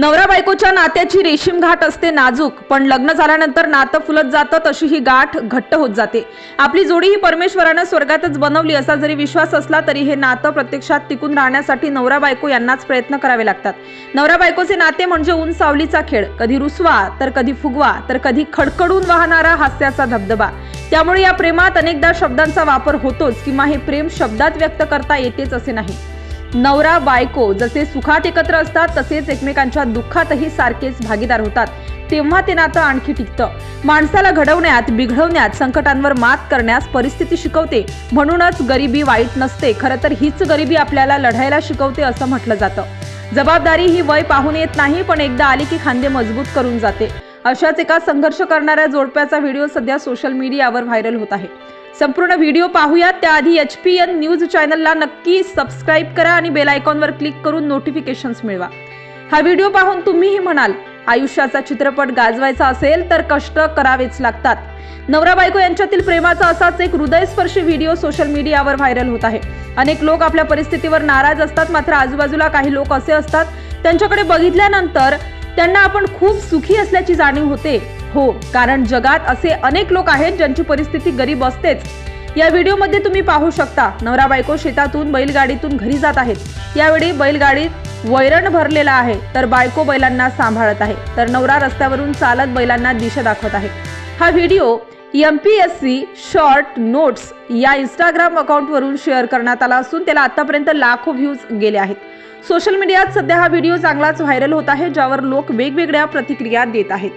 नवरा बायकोच्या नात्याची रेशीम घाट असते नाजूक पण लग्न झाल्यानंतर नातं फुलत जातं तशी ही गाठ घट्ट होत जाते. आपली जोडी ही परमेश्वरानं स्वर्गातच बनवली असा जरी विश्वास असला तरी हे नातं प्रत्यक्षात टिकून राहण्यासाठी नवरा बायको यांनाच प्रयत्न करावे लागतात. नवरा बायकोचे नाते म्हणजे ऊन सावलीचा खेळ कधी रुसवा तर कधी फुगवा तर कधी खडखडून वाहणारा हास्याचा धबधबा. त्यामुळे या प्रेमात अनेकदा शब्दांचा वापर होतोच किंवा हे प्रेम शब्दात व्यक्त करता येतेच असे नाही. नवरा बायको जसे सुखात एकत्र असतात तसेच एकमेकांच्या दुःखातही सारखेच भागीदार होतात. तेव्हा ते नातं आणखी टिकतं. माणसाला घडवण्यात बिघडवण्यात संकटांवर मात करण्यास परिस्थिती शिकवते. म्हणूनच गरिबी वाईट नसते. खरं तर हीच गरिबी आपल्याला लढायला शिकवते असं म्हटलं जातं. जबाबदारी ही वय पाहून येत नाही पण एकदा आली की खांदे मजबूत करून जाते. अशाच एका संघर्ष करणाऱ्या जोडप्याचा व्हिडिओ सध्या सोशल मीडियावर व्हायरल होत आहे. संपूर्ण व्हिडिओ पाहूया त्याआधी एच पी एन न्यूज चॅनलला नक्की सबस्क्राईब करा आणि बेल आयकॉनवर क्लिक करून नोटिफिकेशन्स मिळवा. हा व्हिडिओ पाहून तुम्हीही म्हणाल आयुष्याचा चित्रपट गाजवायचा असेल तर कष्ट करावेच लागतात. नवरा बायको यांच्यातील प्रेमाचा असाच एक हृदयस्पर्शी व्हिडिओ सोशल मीडियावर व्हायरल होत आहे. अनेक लोक आपल्या परिस्थितीवर नाराज असतात मात्र आजूबाजूला काही लोक असे असतात त्यांच्याकडे बघितल्यानंतर त्यांना आपण खूप सुखी असल्याची जाणीव होते. हो कारण जगात असे अनेक लोक आहेत ज्यांची परिस्थिती गरीब असतेच. या व्हिडिओमध्ये तुम्ही पाहू शकता नवरा बायको शेतातून बैलगाडीतून घरी जात आहेत. यावेळी बैलगाडीत वैरण भरलेला आहे तर बायको बैलांना सांभाळत आहे तर नवरा रस्त्यावरून चालत बैलांना दिशा दाखवत आहे. हा video M P S C short notes या इंस्टाग्राम अकाउंटवरून शेअर करण्यात आला असून त्याला आतापर्यंत लाखो व्ह्यूज गेले आहेत. सोशल मीडियात सध्या हा व्हिडिओ चांगलाच व्हायरल होत आहे ज्यावर लोक वेगवेगळ्या प्रतिक्रिया देत आहेत.